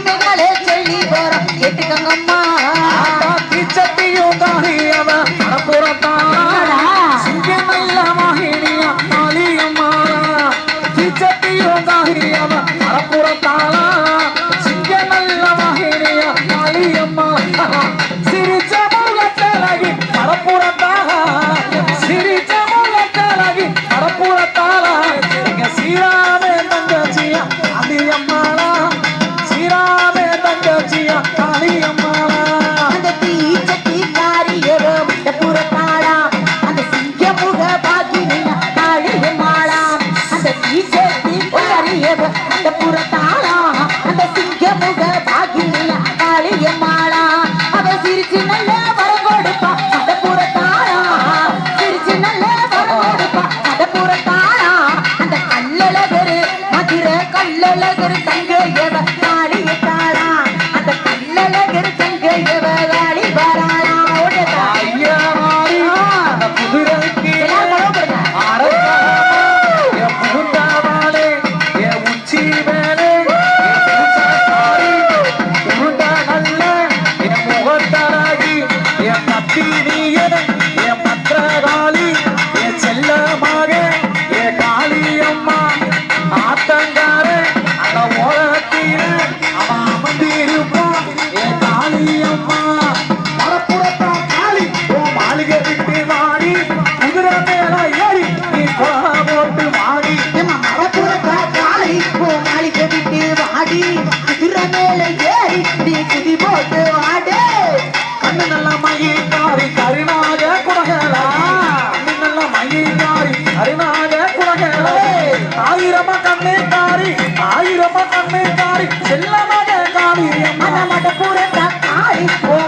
மகிமைகளே சொல்லி போறோம் கேட்டுக்கங்கம்மா. சத்தியும் தானியவ புறத்தான் சிங்கமல்ல மகிழியா மாலியம்மா சத்தியும் தானியவ புறத்தாளா சிங்கமல்ல மகிழியா மாலியம்மா சிரிச்ச முகத்தலகி பரப்புறத்தாக சிரிச்ச முகத்தலகி சீரா He said. குதிரை மேல ஏறி நீ குதி போட்டு வாடே. கண்ணு நல்ல மயில் காரி கருணாக குடகலா கண்ணு நல்ல மயில் காரி கருணாக குடகலே ஆயிரமா கண்ணே காரி ஆயிரமா கண்ணே காரி செல்லமாக காரி மன மட பூரத்த காரி ஓ